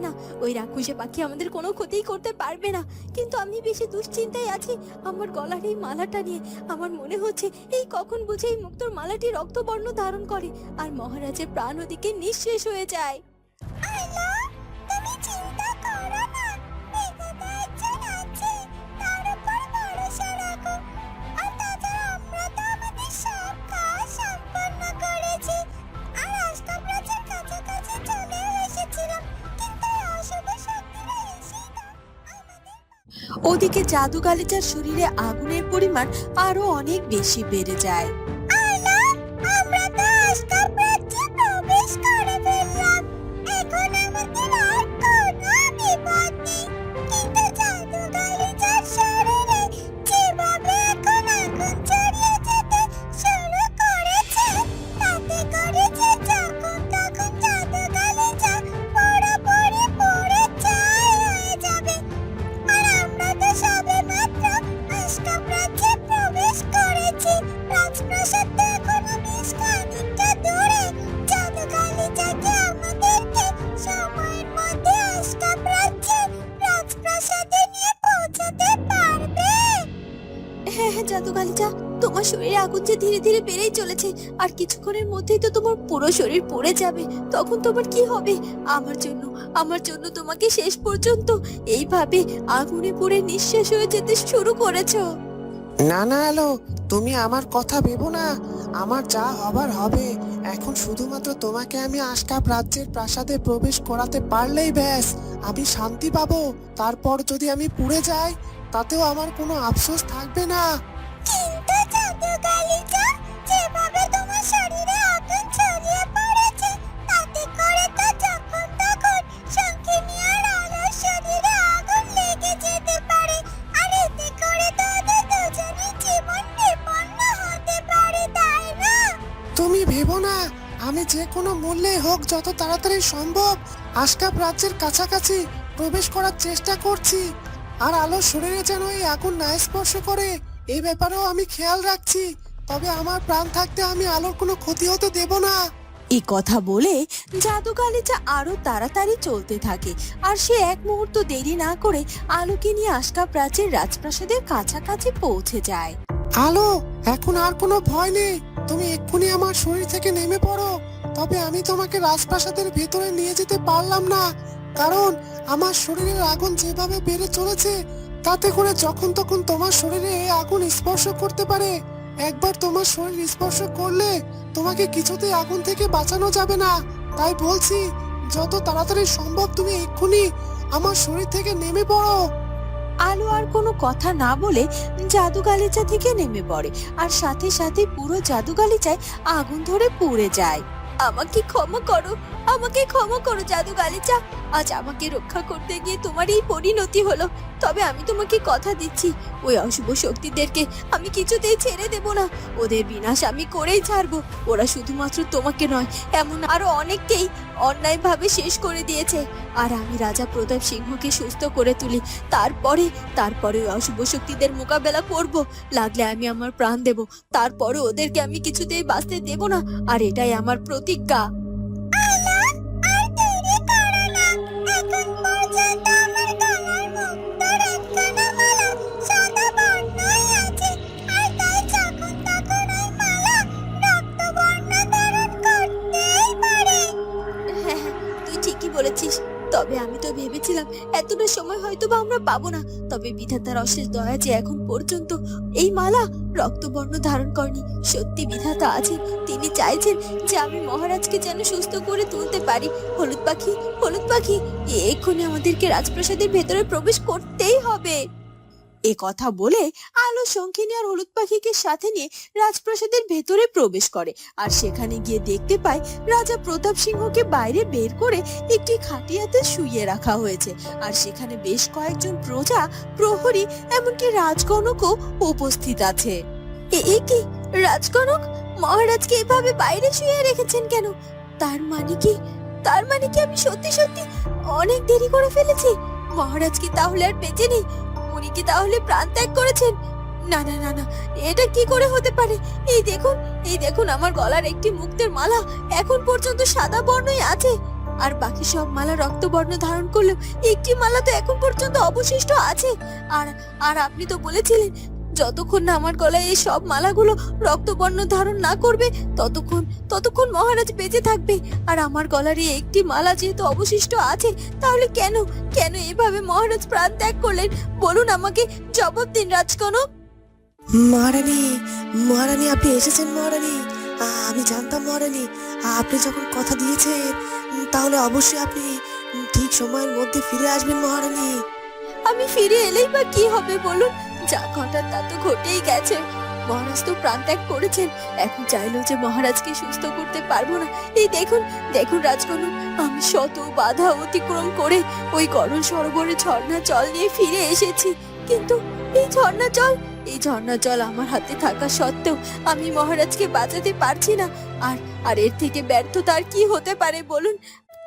না। ওই রাক্ষসে পাখি আমাদের কোনো ক্ষতিই করতে পারবে না। কিন্তু আমি বেশি দুশ্চিন্তায় আছি আমার গলার এই মালাটা নিয়ে। আমার মনে হচ্ছে এই কখন বুঝে এই মুক্তর মালাটি রক্তবর্ণ ধারণ করে। আর মহারাজের প্রাণ ওদিকে নিঃশেষ হয়ে যায়। ওদিকে জাদু গালিচার শরীরে আগুনের পরিমাণ আরও অনেক বেশি বেড়ে যায়। এখন আমাদের আর কোনো বিপদ নেই। গালিচা তোমার শরীরে আগুন যে ধীরে ধীরে বেড়েই চলেছে, আর কিছুক্ষণের মধ্যেই তো তোমার পুরো শরীর পড়ে যাবে। তখন তোমার কি হবে? আমার জন্য আমার জন্য তোমাকে শেষ পর্যন্ত এইভাবে আগুনে পুড়ে নিঃশেষ হয়ে যেতে শুরু করেছ। না না আলো তুমি আমার কথা ভেবো না। আমার যা হবার হবে। এখন শুধুমাত্র তোমাকে আমি আশকাপ রাজ্যের প্রাসাদে প্রবেশ করাতে পারলেই ব্যাস, আমি শান্তি পাবো। তারপর যদি আমি পুড়ে যাই, তাতেও আমার কোনো আফসোস থাকবে না। কিন্তু জাদুকালিটা যেভাবে আগুন ছড়িয়ে পারে। আর তুমি ভেবো না, আমি যে কোনো মূল্যে হোক যত তাড়াতাড়ি সম্ভব আশকাপ রাজ্যের কাছাকাছি প্রবেশ করার চেষ্টা করছি। আর আলোর শরীরে যেন এই আগুন না স্পর্শ করে এই ব্যাপারেও আমি খেয়াল রাখছি। তবে আমার প্রাণ থাকতে আমি আলোর কোনো ক্ষতি হতে দেব না। এই কথা বলে জাদু গালিচা আরও তাড়াতাড়ি চলতে থাকে। আর সে এক মুহূর্ত দেরি না করে আলোকে নিয়ে আশকা প্রাচীর রাজপ্রাসাদের কাছাকাছি পৌঁছে যায়। আলো এখন আর কোনো ভয় নেই। তুমি এক্ষুনি আমার শরীর থেকে নেমে পড়ো। তবে আমি তোমাকে রাজপ্রাসাদের ভেতরে নিয়ে যেতে পারলাম না। কারণ আমার শরীরের আগুন যেভাবে বেড়ে চলেছে তাতে করে যখন তখন তোমার শরীরে আগুন স্পর্শ করতে পারে। একবার তোমার শরীর স্পর্শ করলে তোমাকে কিছুতেই আগুন থেকে বাঁচানো যাবে না। তাই বলছি, যত তাড়াতাড়ি সম্ভব তুমি এক্ষুনি আমার শরীর থেকে নেমে পড়ো। আলো আর কোনো কথা না বলে জাদু গালিচা থেকে নেমে পড়ে আর সাথে সাথে পুরো জাদু গালিচায় আগুন ধরে পুড়ে যায়। আমাকে ক্ষমা করো আমাকে ক্ষমা করো, জাদু গালিচা। আজ আমাকে রক্ষা করতে গিয়ে তোমার এই পরিণতি হলো। তবে আমি তোমাকে কথা দিচ্ছি, ওই অশুভ শক্তিদেরকে আমি কিছুতেই ছেড়ে দেব না। ওদের বিনাশ আমি করেই ছাড়বো। ওরা শুধুমাত্র তোমাকে নয়, এমন আরও অনেককেই অন্যায়ভাবে শেষ করে দিয়েছে। আর আমি রাজা প্রতাপ সিংহকে সুস্থ করে তুলি। তারপরে তারপরে ওই অশুভ শক্তিদের মোকাবেলা করব। লাগলে আমি আমার প্রাণ দেব। তারপরে ওদেরকে আমি কিছুতেই বাঁচতে দেব না। আর এটাই আমার প্রতিজ্ঞা। পাবো না। তবে বিধাতার অশেষ দয়া যে এখন পর্যন্ত এই মালা রক্তবর্ণ ধারণ করেনি, সত্যি বিধাতা আছেন। তিনি চাইছেন যে আমি মহারাজকে যেন সুস্থ করে তুলতে পারি। হলুদ পাখি হলুদ পাখি, এক্ষুনি আমাদেরকে রাজপ্রাসাদের ভেতরে প্রবেশ করতেই হবে। এ কথা বলে আলো শঙ্খিনী আর হলুদ পাখিকে সাথে নিয়ে রাজপ্রাসাদের ভেতরে প্রবেশ করে। আর সেখানে গিয়ে দেখতে পায় রাজা প্রতাপ সিংহকে বাইরে বের করে একটি খাটিয়াতে শুইয়ে রাখা হয়েছে। আর সেখানে বেশ কয়েকজন প্রজা, প্রহরী, এমনকি রাজগণকও উপস্থিত আছে। এ কি? রাজগণক? মহারাজকে এভাবে বাইরে শুয়ে রেখেছেন কেন? তার মানে কি? তার মানে কি আমি সত্যি সত্যি অনেক দেরি করে ফেলেছি? মহারাজ কি তাহলে আর বেঁচে নেই? উনি কি তাহলে প্রাণ ত্যাগ করেছেন? না না না না, এটা কি করে হতে পারে? এই দেখুন এই দেখুন আমার গলার একটি মুক্তের মালা, এখন পর্যন্ত সাদা বর্ণই আছে। আর বাকি সব মালা রক্তবর্ণ ধারণ করলেও একটি মালা তো এখন পর্যন্ত অবশিষ্ট আছে। আর আর আপনি তো বলেছিলেন যতক্ষণ না আমার গলায় এই সব মালাগুলো রক্তবর্ণ ধারণ না করবে ততক্ষণ ততক্ষণ মহারাজ বেঁচে থাকবে। আর আমার গলার এই একটি মালা যেহেতু অবশিষ্ট আছে তাহলে কেন কেন এভাবে মহারাজ প্রাণ ত্যাগ করলেন? বলুন আমাকে জবাব দিন রাজকনক। মহারানী মহারানী আপনি এসেছেন মহারানী। আমি জানতাম মহারানী আপনি যখন কথা দিয়েছেন তাহলে অবশ্যই আপনি ঠিক সময়ের মধ্যে ফিরে আসবেন মহারানী। আমি ফিরে এলেই বা কি হবে বলুন? যা ঘটার তা তো ঘটেই গেছে। মহারাজ তো প্রাণ ত্যাগ করেছেন। এখন চাইলেও যে মহারাজকে সুস্থ করতে পারব না, এই দেখুন দেখুন রাজকনক আমি শত বাধা অতিক্রম করে ওই গরল সরোবরে ঝর্ণা জল নিয়ে ফিরে এসেছি। কিন্তু এই ঝর্ণা জল, এই ঝর্ণা জল আমার হাতে থাকা সত্ত্বেও আমি মহারাজকে বাঁচাতে পারছি না। আর আর এর থেকে ব্যর্থতা আর কি হতে পারে বলুন?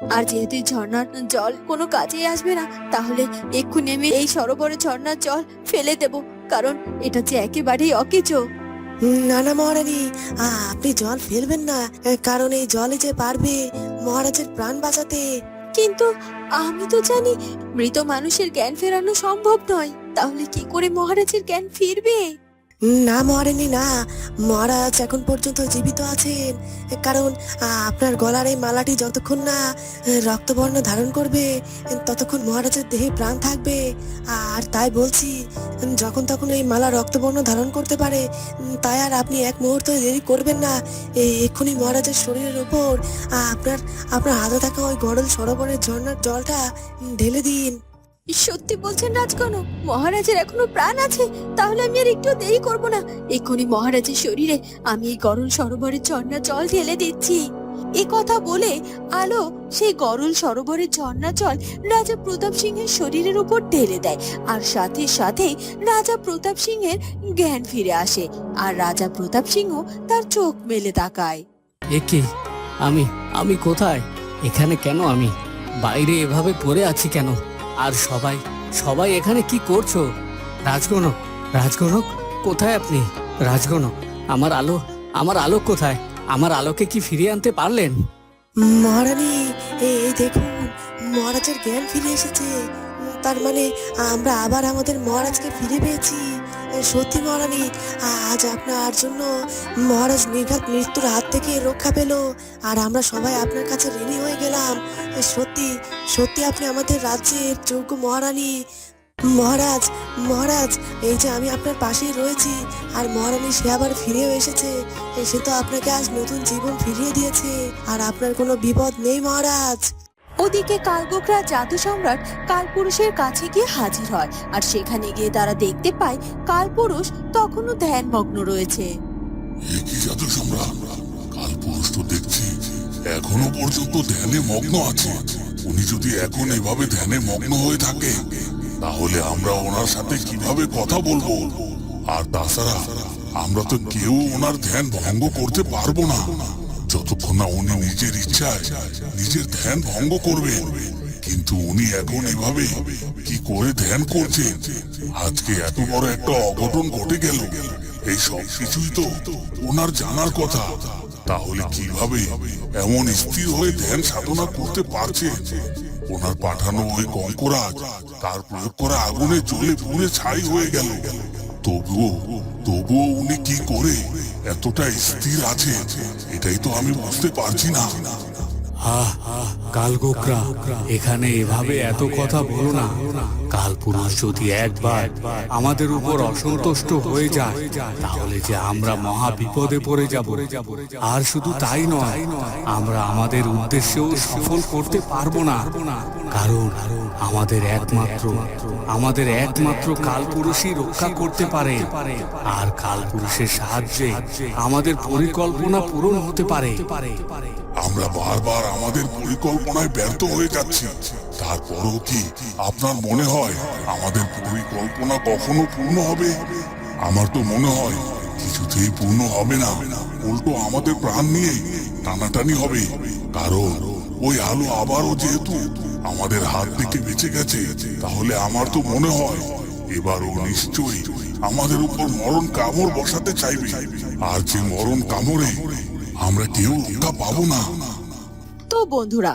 আর যেহেতু ঝর্ণার জল কোনো কাজেই আসবে না তাহলে এক্ষুনি আমি এই সরোবরে ঝর্ণার জল ফেলে দেব কারণ এটা যে একেবারেই অকেজো। না না মহারানী আপনি জল ফেলবেন না কারণ এই জলে যে পারবে মহারাজের প্রাণ বাঁচাতে। কিন্তু আমি তো জানি মৃত মানুষের জ্ঞান ফেরানো সম্ভব নয় তাহলে কি করে মহারাজের জ্ঞান ফিরবে? না, মরেনি না। মহারাজ এখন পর্যন্ত জীবিত আছেন। কারণ আপনার গলার এই মালাটি যতক্ষণ না রক্তবর্ণ ধারণ করবে, ততক্ষণ মহারাজের দেহে প্রাণ থাকবে। আর তাই বলছি, যখন তখন এই মালা রক্তবর্ণ ধারণ করতে পারে, তাই আর আপনি এক মুহূর্ত দেরি করবেন না। এক্ষুনি মহারাজের শরীরের উপর আপনার আপনার হাতে থাকা ওই গরল সরোবরের ঝর্ণার জলটা ঢেলে দিন। সত্যি বলছেন রাজকনক মহারাজের এখনও প্রাণ আছে, তাহলে আমি আর একটু দেরি করব না। এক্ষুনি মহারাজের শরীরে আমি এই গরল সরোবরের ঝর্ণা জল ঢেলে দিচ্ছি। এ কথা বলে আলো সেই গরল সরোবরের ঝর্ণা জল রাজা প্রতাপ সিংহের শরীরের উপর ঢেলে দেয়। আর সাথে সাথে রাজা প্রতাপ সিংহের জ্ঞান ফিরে আসে, আর রাজা প্রতাপ সিংহ তার চোখ মেলে তাকায়। একে আমি আমি কোথায়? এখানে কেন আমি? বাইরে এভাবে পড়ে আছি কেন? আর সবাই সবাই এখানে কি করছ? রাজগণক রাজগণক, কোথায় আপনি? রাজগণক, আমার আলো আমার আলো কোথায়? আমার আলোকে কি ফিরিয়ে আনতে পারলেন? এই দেখুন, মহারাজের জ্ঞান ফিরে এসেছে। তার মানে আমরা আবার আমাদের মহারাজকে ফিরে পেয়েছি। সত্যি মহারানী, আজ আপনার জন্য মহারাজ নির্ঘাত মৃত্যুর হাত থেকে রক্ষা পেল। আর আমরা সবাই আপনার কাছে ঋণী হয়ে গেলাম। সত্যি সত্যি আপনি আমাদের রাজ্যের যোগ্য মহারানী। মহারাজ মহারাজ, এই যে আমি আপনার পাশেই রয়েছি, আর মহারানী সে আবার ফিরেও এসেছে। সে তো আপনাকে আজ নতুন জীবন ফিরিয়ে দিয়েছে। আর আপনার কোনো বিপদ নেই মহারাজ। ওদিকে কালবোকরা জাদু সম্রাট কালপুরুষের কাছে গিয়ে হাজির হয়, আর সেখানে গিয়ে তারা দেখতে পায় কালপুরুষ তখনও ধ্যানমগ্ন রয়েছে। একই জাদু সম্রাট? কাল পুরুষ তো দেখছি এখনও পর্যন্ত ধ্যানে মগ্ন আছে। উনি যদি এখন এভাবে ধ্যানে মগ্ন হয়ে থাকে, তাহলে আমরা ওনার সাথে কীভাবে কথা বলব? আর তাছাড়া, আমরা তো কেউ ওনার ধ্যান ভঙ্গ করতে পারব না। যতক্ষণ না উনি নিজের ইচ্ছায় নিজের ধ্যান ভঙ্গ করবেন, কিন্তু উনি এখন এভাবে কি করে ধ্যান করছেন? আজকে এত বড় একটা অঘটন ঘটে গেল। এই সব কিছুই তো ওনার জানার কথা। তাহলে কীভাবে এমন স্থির হয়ে ধ্যান সাধনা করতে পারছে? ওনার পাঠানো ওই কঙ্করাজ, তার প্রয়োগ করা আগুনে জ্বলে পুড়ে ছাই হয়ে গেল। তবুও তবুও উনি কি করে? এতটা স্থির আছে, এটাই তো আমি বুঝতে পারছি না। আহ, কালগোকরা, এখানে এভাবে এত কথা বলো না। কাল পুরুষ যদি একবার আমাদের উপর অসন্তুষ্ট হয়ে যায়, তাহলে যে আমরা মহা বিপদে পড়ে যাব। আর শুধু তাই নয়, আমরা আমাদের উদ্দেশ্যেও সফল করতে পারব না। কারণ আমাদের একমাত্র আমাদের একমাত্র কালপুরুষই রক্ষা করতে পারে। আর কালপুরুষের সাহায্যে আমাদের পরিকল্পনা পূরণ হতে পারে। আমরা বারবার আমাদের পরিকল্পনায় ব্যর্থ হয়ে যাচ্ছি। তারপরও কি আপনার মনে হয় আমাদের পরিকল্পনা কখনো পূর্ণ হবে? আমার তো মনে হয় কিছুতেই পূর্ণ হবে না। উল্টো আমাদের প্রাণ নিয়ে টানাটানি হবে। কারণ ওই আলো আবারও যেহেতু আমাদের হাত থেকে বেঁচে গেছে, তাহলে আমার তো মনে হয় এবারও নিশ্চয়ই আমাদের উপর মরণ কামড় বসাতে চাইবে। আর যে মরণ কামড়ে আমরা কেউ পাবো না। তো বন্ধুরা